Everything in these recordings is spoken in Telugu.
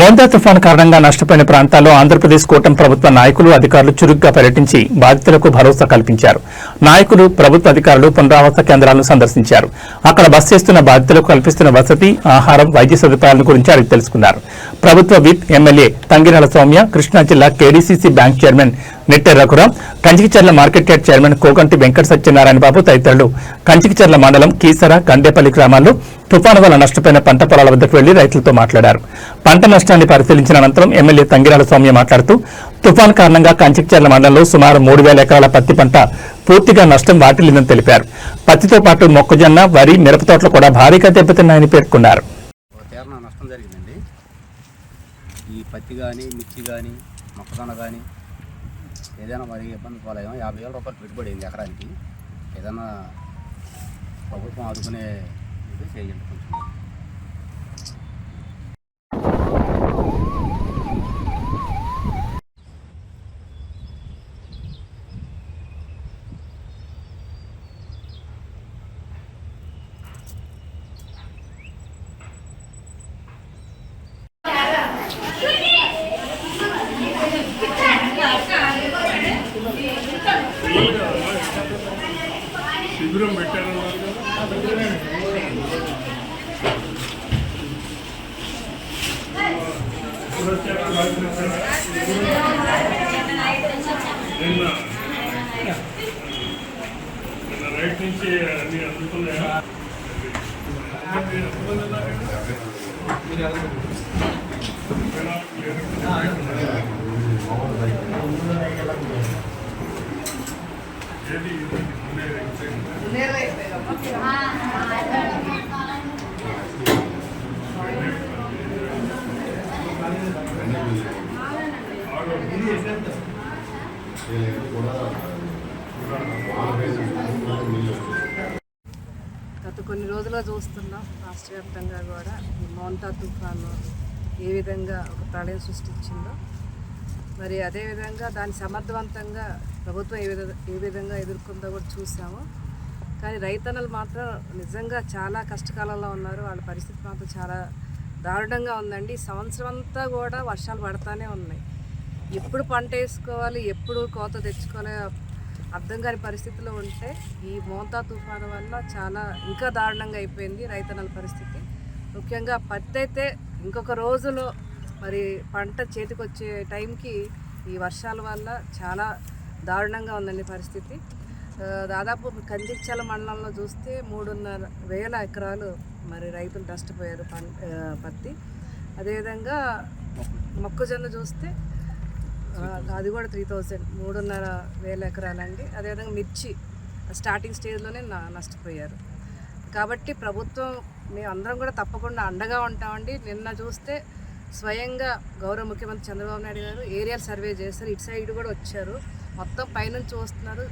మోందా తుఫాన్ కారణంగా నష్టపోయిన ప్రాంతాల్లో ఆంధ్రప్రదేశ్ కూటమి ప్రభుత్వ నాయకులు అధికారులు చురుగ్గా పర్యటించి బాధితులకు భరోసా కల్పించారు. నాయకులు ప్రభుత్వ అధికారులు పునరావాస కేంద్రాలను సందర్శించారు. అక్కడ బస్ చేస్తున్న బాధితులకు కల్పిస్తున్న వసతి ఆహారం వైద్య సదుపాయాలను గురించి అడిగి తెలుసుకున్నారు. ప్రభుత్వ విప్ ఎమ్మెల్యే తంగినల సౌమ్య కృష్ణా జిల్లా KDCC bank chairman Nette Raghuram Kanchikacherla market yard chairman Kokanti Venkata Satyanarayana Babu తదితరులు. కంచికిచర్ల మండలం కీసర గండేపల్లి గ్రామాల్లో తుఫాను వల్ల నష్టపోయిన పంట పొలాల వద్దకు వెళ్ళి రైతులతో మాట్లాడారు. పంట నష్టాన్ని పరిశీలించిన అనంతరం ఎమ్మెల్యే తంగిరాల సౌమ్య మాట్లాడుతూ తుఫాను కారణంగా కంచికిచర్ల మండలంలో సుమారు మూడు వేల ఎకరాల పత్తి పంట పూర్తిగా నష్టం వాటిల్లిందని తెలిపారు. పత్తితో పాటు మొక్కజొన్న వరి మిరప తోటలు కూడా భారీగా దెబ్బతిన్నాయని పేర్కొన్నారు. నష్టం జరిగిందండి. ఈ పత్తి కానీ మిర్చి కానీ మొక్కజొన్న కానీ ఏదైనా మరి ఇబ్బంది పోలేము యాభై వేల రూపాయలు పెట్టుబడి అయింది ఎకరానికి. ఏదైనా ప్రభుత్వం ఆదుకునే ఇది చేయండి కొంచెం శిబిరం పెట్టారన్నారు కదా పురస్కారం రాసిన నిన్న నిన్న రైట్ నుంచి అన్ని అందుతున్నాయా ఎంతమంది గత కొన్ని రోజులుగా చూస్తున్నాం రాష్ట్ర వ్యాప్తంగా కూడా ఈ మౌంటా తుఫాను ఏ విధంగా ఒక ప్రళయం సృష్టించిందో మరి అదేవిధంగా దాన్ని సమర్థవంతంగా ప్రభుత్వం ఏ విధంగా ఏ విధంగా ఎదుర్కొందో కూడా చూసాము. కానీ రైతన్నలు మాత్రం నిజంగా చాలా కష్టకాలంలో ఉన్నారు. వాళ్ళ పరిస్థితి మాత్రం చాలా దారుణంగా ఉందండి. సంవత్సరం అంతా కూడా వర్షాలు పడతానే ఉన్నాయి. ఎప్పుడు పంట వేసుకోవాలి ఎప్పుడు కోత తెచ్చుకోవాలి అర్థం కాని పరిస్థితిలో ఉంటే ఈ మోంతా తుఫాను వల్ల చాలా ఇంకా దారుణంగా అయిపోయింది రైతన్నల పరిస్థితి. ముఖ్యంగా పత్తి అయితే ఇంకొక రోజులో మరి పంట చేతికి వచ్చే టైంకి ఈ వర్షాల వల్ల చాలా దారుణంగా ఉందండి పరిస్థితి. దాదాపు కంచిక్చల మండలంలో చూస్తే మూడున్నర వేల ఎకరాలు మరి రైతులు నష్టపోయారు పం పత్తి. అదేవిధంగా మొక్కజొన్న చూస్తే అది కూడా త్రీ థౌజండ్ మూడున్నర వేల ఎకరాలండి. అదేవిధంగా మిర్చి స్టార్టింగ్ స్టేజ్లోనే నా- నష్టపోయారు. కాబట్టి ప్రభుత్వం మేము అందరం కూడా తప్పకుండా అండగా ఉంటామండి. నిన్న చూస్తే స్వయంగా గౌరవ ముఖ్యమంత్రి చంద్రబాబు నాయుడు గారు ఏరియల్ సర్వే చేస్తారు. ఇటు సైడ్ కూడా వచ్చారు. మొత్తం పైనుంచి చూస్తున్నారు.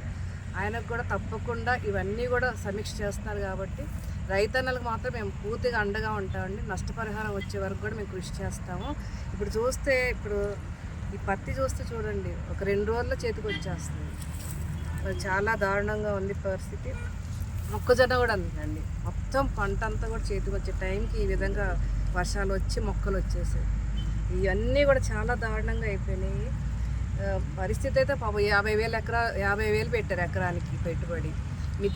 ఆయనకు కూడా తప్పకుండా ఇవన్నీ కూడా సమీక్ష చేస్తున్నారు కాబట్టి రైతన్నలకు మాత్రం మేము పూర్తిగా అండగా ఉంటామండి. నష్టపరిహారం వచ్చే వరకు కూడా మేము కృషి చేస్తాము. ఇప్పుడు చూస్తే ఇప్పుడు ఈ పత్తి చూస్తే చూడండి ఒక రెండు రోజుల్లో చేతికి వచ్చేస్తుంది. చాలా దారుణంగా ఉంది పరిస్థితి. మొక్కజొన్న కూడా అందండి మొత్తం పంట అంతా కూడా చేతికి వచ్చే టైంకి ఈ విధంగా వర్షాలు వచ్చి మొక్కలు వచ్చేసాయి ఇవన్నీ కూడా చాలా దారుణంగా అయిపోయినాయి. పరిస్థితి అయితే పాపం యాభై వేలు ఎకరా యాభై వేలు పెట్టారు ఎకరానికి పెట్టుబడి.